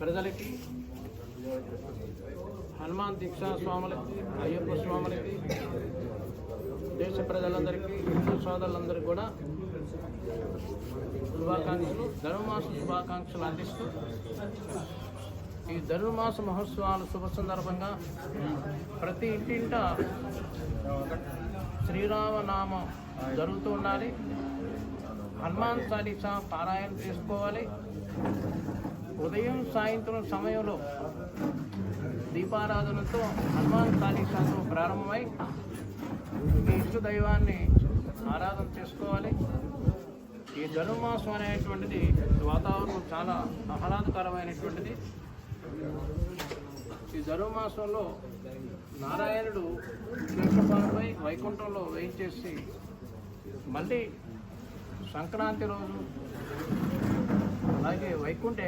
ప్రజలకి హనుమాన్ దీక్షా స్వాములకి అయ్యప్ప స్వాములకి దేశ ప్రజలందరికీ హిందూ సోదరులందరికీ కూడా శుభాకాంక్షలు ధనుర్మాస శుభాకాంక్షలు అందిస్తూ ఈ ధనుర్మాస మహోత్సవాల శుభ సందర్భంగా ప్రతి ఇంటింట శ్రీరామనామం జరుగుతూ ఉండాలి. హనుమాన్ చాలీసా పారాయణ చేసుకోవాలి. ఉదయం సాయంత్రం సమయంలో దీపారాధనతో హనుమాన్ చాలీసాతో ప్రారంభమై ఈ ఇష్ట దైవాన్ని ఆరాధన చేసుకోవాలి. ఈ ధనుర్మాసం అనేటువంటిది వాతావరణం చాలా ఆహ్లాదకరమైనటువంటిది. ఈ ధనుర్మాసంలో నారాయణుడు కృష్ణపాలపై వైకుంఠంలో వేయించేసి మళ్ళీ సంక్రాంతి రోజు అలాగే వైకుంఠ